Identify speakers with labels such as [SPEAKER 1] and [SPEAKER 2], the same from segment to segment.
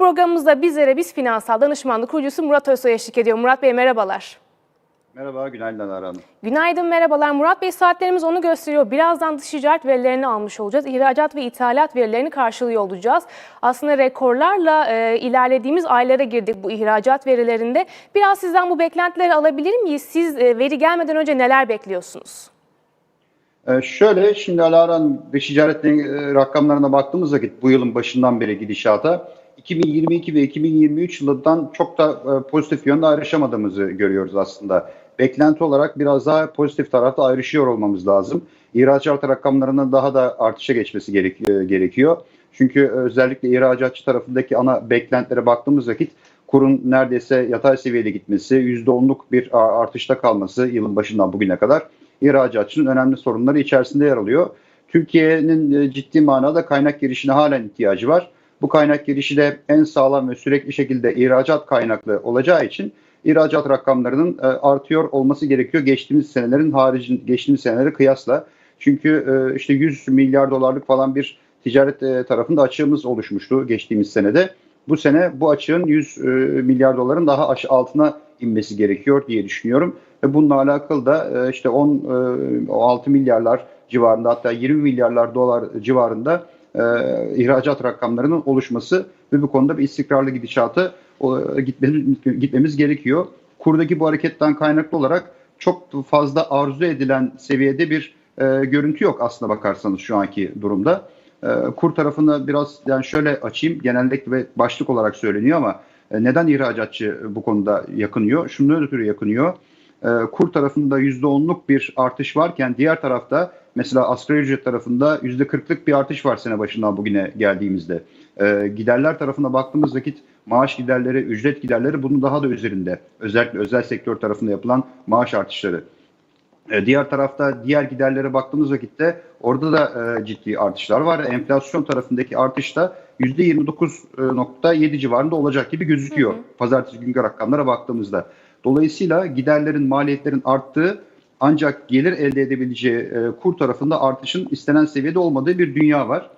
[SPEAKER 1] Programımızda bizlere biz finansal danışmanlık kurucusu Murat Özsoy eşlik ediyor. Murat Bey merhabalar.
[SPEAKER 2] Merhaba, günaydın Alara Hanım.
[SPEAKER 1] Günaydın, merhabalar. Murat Bey saatlerimiz onu gösteriyor. Birazdan dış ticaret verilerini almış olacağız. İhracat ve ithalat verilerini karşılıyor olacağız. Aslında rekorlarla e, ilerlediğimiz aylara girdik bu ihracat verilerinde. Biraz sizden bu beklentileri alabilir miyiz? Siz e, veri gelmeden önce neler bekliyorsunuz?
[SPEAKER 2] Ee, şöyle, şimdi Alara Hanım dış ticaret e, rakamlarına baktığımız vakit bu yılın başından beri gidişata 2022 ve 2023 yılından çok da e, pozitif yönde ayrışamadığımızı görüyoruz aslında. Beklenti olarak biraz daha pozitif tarafta ayrışıyor olmamız lazım. İhracat rakamlarının daha da artışa geçmesi gerek, e, gerekiyor. Çünkü özellikle ihracatçı tarafındaki ana beklentilere baktığımız vakit kurun neredeyse yatay seviyede gitmesi, %10'luk bir artışta kalması yılın başından bugüne kadar ihracatçının önemli sorunları içerisinde yer alıyor. Türkiye'nin e, ciddi manada kaynak girişine halen ihtiyacı var. Bu kaynak girişi de en sağlam ve sürekli şekilde ihracat kaynaklı olacağı için ihracat rakamlarının e, artıyor olması gerekiyor geçtiğimiz senelerin haricin geçtiğimiz seneleri kıyasla. Çünkü e, işte 100 milyar dolarlık falan bir ticaret e, tarafında açığımız oluşmuştu geçtiğimiz senede. Bu sene bu açığın 100 e, milyar doların daha altına inmesi gerekiyor diye düşünüyorum. Ve bununla alakalı da e, işte 10 e, 6 milyarlar civarında hatta 20 milyarlar dolar civarında e, ihracat rakamlarının oluşması ve bu konuda bir istikrarlı gidişatı o, gitmemiz, gitmemiz gerekiyor. Kurdaki bu hareketten kaynaklı olarak çok fazla arzu edilen seviyede bir e, görüntü yok aslına bakarsanız şu anki durumda. E, kur tarafını biraz yani şöyle açayım genellikle ve başlık olarak söyleniyor ama e, neden ihracatçı bu konuda yakınıyor? Şundan ötürü yakınıyor. E, kur tarafında %10'luk bir artış varken diğer tarafta mesela asgari ücret tarafında %40'lık bir artış var sene başından bugüne geldiğimizde. E, giderler tarafına baktığımız vakit maaş giderleri, ücret giderleri bunun daha da üzerinde. Özellikle özel sektör tarafında yapılan maaş artışları. E, Diğer tarafta diğer giderlere baktığımız vakitte orada da e, ciddi artışlar var. Enflasyon tarafındaki artış da %29.7 civarında olacak gibi gözüküyor. Pazartesi günkü rakamlara baktığımızda. Dolayısıyla giderlerin, maliyetlerin arttığı ancak gelir elde edebileceği e, kur tarafında artışın istenen seviyede olmadığı bir dünya var.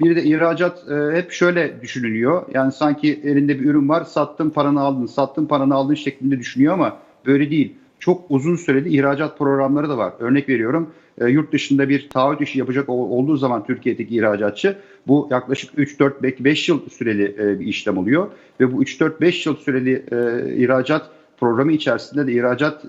[SPEAKER 2] Bir de ihracat e, hep şöyle düşünülüyor. Yani sanki elinde bir ürün var, sattın paranı aldın, sattın paranı aldın şeklinde düşünüyor ama böyle değil. Çok uzun süreli ihracat programları da var. Örnek veriyorum, e, yurt dışında bir taahhüt işi yapacak ol- olduğu zaman Türkiye'deki ihracatçı bu yaklaşık 3-4 belki 5 yıl süreli e, bir işlem oluyor. Ve bu 3-4-5 yıl süreli e, ihracat programı içerisinde de ihracat e,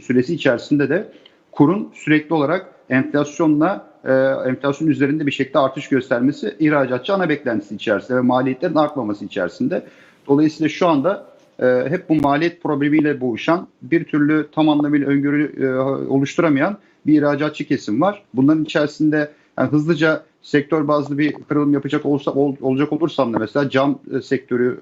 [SPEAKER 2] süresi içerisinde de kurun sürekli olarak enflasyonla e, enflasyon üzerinde bir şekilde artış göstermesi ihracatçı ana beklentisi içerisinde ve maliyetlerin artmaması içerisinde. Dolayısıyla şu anda e, hep bu maliyet problemiyle boğuşan bir türlü tam anlamıyla öngörü e, oluşturamayan bir ihracatçı kesim var. Bunların içerisinde yani hızlıca sektör bazlı bir kırılım yapacak olsa ol- olacak olursam da mesela cam e, sektörü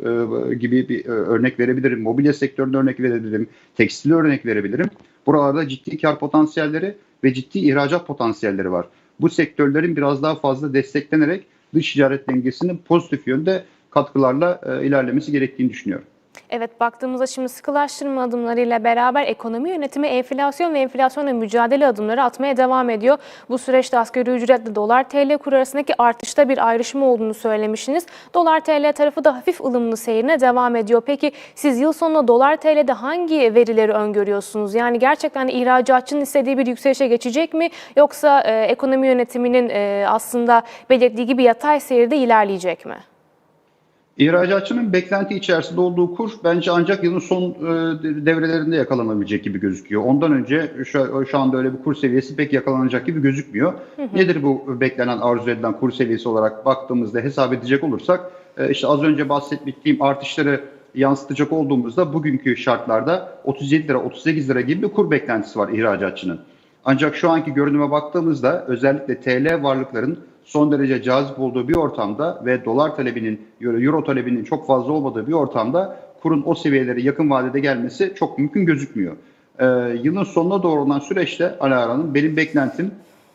[SPEAKER 2] e, gibi bir e, örnek verebilirim. Mobilya sektöründe örnek verebilirim. Tekstil örnek verebilirim. Buralarda ciddi kar potansiyelleri ve ciddi ihracat potansiyelleri var. Bu sektörlerin biraz daha fazla desteklenerek dış ticaret dengesinin pozitif yönde katkılarla e, ilerlemesi gerektiğini düşünüyorum.
[SPEAKER 1] Evet baktığımızda şimdi sıkılaştırma adımlarıyla beraber ekonomi yönetimi enflasyon ve enflasyonla mücadele adımları atmaya devam ediyor. Bu süreçte asgari ücretle dolar TL kur arasındaki artışta bir ayrışma olduğunu söylemiştiniz. Dolar TL tarafı da hafif ılımlı seyrine devam ediyor. Peki siz yıl sonunda dolar TL'de hangi verileri öngörüyorsunuz? Yani gerçekten ihracatçının istediği bir yükselişe geçecek mi? Yoksa e, ekonomi yönetiminin e, aslında belirttiği gibi yatay seyirde ilerleyecek mi?
[SPEAKER 2] İhracatçının beklenti içerisinde olduğu kur bence ancak yılın son e, devrelerinde yakalanabilecek gibi gözüküyor. Ondan önce şu, şu anda öyle bir kur seviyesi pek yakalanacak gibi gözükmüyor. Nedir bu beklenen arzu edilen kur seviyesi olarak baktığımızda hesap edecek olursak e, işte az önce bahsettiğim artışları yansıtacak olduğumuzda bugünkü şartlarda 37 lira 38 lira gibi bir kur beklentisi var ihracatçının. Ancak şu anki görünüme baktığımızda özellikle TL varlıkların son derece cazip olduğu bir ortamda ve dolar talebinin, euro talebinin çok fazla olmadığı bir ortamda kurun o seviyelere yakın vadede gelmesi çok mümkün gözükmüyor. Ee, yılın sonuna doğru olan süreçte Alara'nın benim beklentim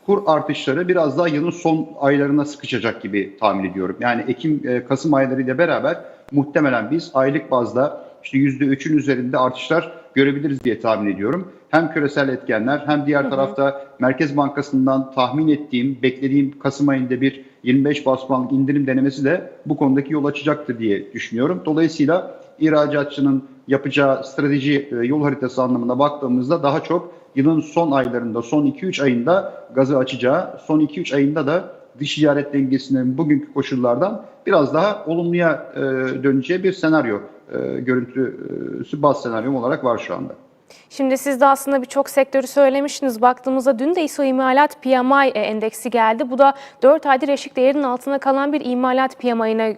[SPEAKER 2] kur artışları biraz daha yılın son aylarına sıkışacak gibi tahmin ediyorum. Yani Ekim, e, Kasım aylarıyla beraber muhtemelen biz aylık bazda işte %3'ün üzerinde artışlar görebiliriz diye tahmin ediyorum. Hem küresel etkenler hem diğer tarafta Merkez Bankası'ndan tahmin ettiğim, beklediğim Kasım ayında bir 25 bas puanlık indirim denemesi de bu konudaki yol açacaktır diye düşünüyorum. Dolayısıyla ihracatçının yapacağı strateji e, yol haritası anlamına baktığımızda daha çok yılın son aylarında, son 2-3 ayında gazı açacağı, son 2-3 ayında da dış ticaret dengesinin bugünkü koşullardan biraz daha olumluya e, döneceği bir senaryo, görüntüsü baz senaryom olarak var şu anda.
[SPEAKER 1] Şimdi siz de aslında birçok sektörü söylemiştiniz. Baktığımızda dün de ISO imalat PMI e, endeksi geldi. Bu da 4 aydır eşik değerinin altında kalan bir imalat PMI'ne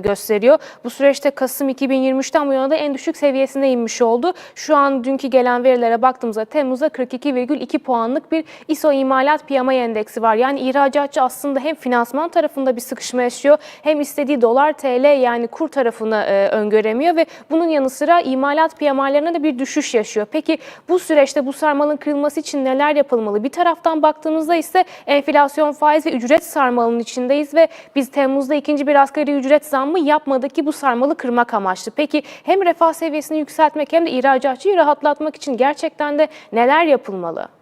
[SPEAKER 1] gösteriyor. Bu süreçte Kasım 2023'ten bu yana da en düşük seviyesine inmiş oldu. Şu an dünkü gelen verilere baktığımızda Temmuz'da 42,2 puanlık bir ISO imalat PMI endeksi var. Yani ihracatçı aslında hem finansman tarafında bir sıkışma yaşıyor hem istediği dolar TL yani kur tarafını e, öngöremiyor ve bunun yanı sıra imalat PMI'lerine de bir düşüş yaşıyor. Peki bu süreçte bu sarmalın kırılması için neler yapılmalı? Bir taraftan baktığımızda ise enflasyon, faiz ve ücret sarmalının içindeyiz ve biz Temmuz'da ikinci bir asgari ücret zammı yapmadık ki bu sarmalı kırmak amaçlı. Peki hem refah seviyesini yükseltmek hem de ihracatçıyı rahatlatmak için gerçekten de neler yapılmalı?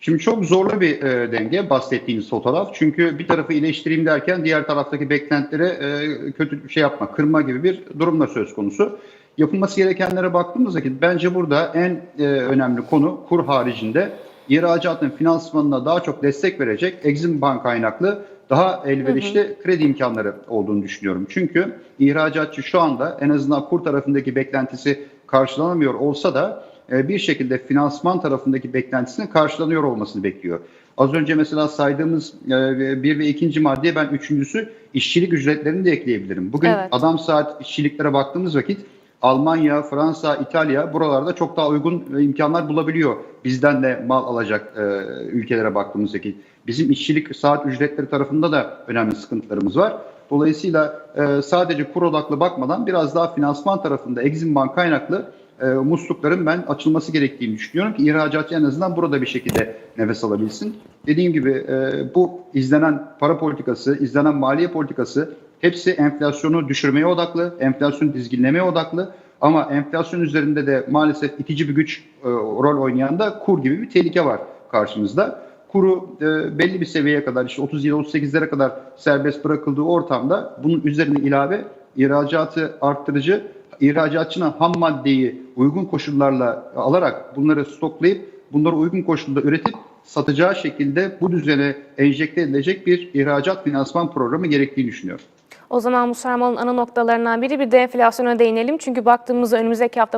[SPEAKER 2] Şimdi çok zorlu bir e, denge bahsettiğiniz fotoğraf. Çünkü bir tarafı iyileştireyim derken diğer taraftaki beklentilere e, kötü bir şey yapma, kırma gibi bir durum da söz konusu. Yapılması gerekenlere baktığımız vakit bence burada en e, önemli konu kur haricinde ihracatın finansmanına daha çok destek verecek Exim Bank kaynaklı daha elverişli kredi imkanları olduğunu düşünüyorum. Çünkü ihracatçı şu anda en azından kur tarafındaki beklentisi karşılanamıyor olsa da bir şekilde finansman tarafındaki beklentisinin karşılanıyor olmasını bekliyor. Az önce mesela saydığımız e, bir ve ikinci maddeye ben üçüncüsü işçilik ücretlerini de ekleyebilirim. Bugün
[SPEAKER 1] Evet.
[SPEAKER 2] adam saat işçiliklere baktığımız vakit Almanya, Fransa, İtalya buralarda çok daha uygun e, imkanlar bulabiliyor. Bizden de mal alacak e, ülkelere baktığımız vakit. Bizim işçilik saat ücretleri tarafında da önemli sıkıntılarımız var. Dolayısıyla e, sadece kur odaklı bakmadan biraz daha finansman tarafında Exim Bank kaynaklı e, muslukların ben açılması gerektiğini düşünüyorum ki ihracatçı en azından burada bir şekilde nefes alabilsin. Dediğim gibi e, bu izlenen para politikası, izlenen maliye politikası hepsi enflasyonu düşürmeye odaklı, enflasyonu dizginlemeye odaklı. Ama enflasyon üzerinde de maalesef itici bir güç e, rol oynayan da kur gibi bir tehlike var karşımızda. Kuru e, belli bir seviyeye kadar işte 37-38'lere kadar serbest bırakıldığı ortamda bunun üzerine ilave ihracatı arttırıcı ihracatçının ham maddeyi uygun koşullarla alarak bunları stoklayıp bunları uygun koşulda üretip satacağı şekilde bu düzene enjekte edilecek bir ihracat finansman programı gerektiğini düşünüyorum.
[SPEAKER 1] O zaman sarmalın ana noktalarından biri bir de enflasyona değinelim. Çünkü baktığımızda önümüzdeki hafta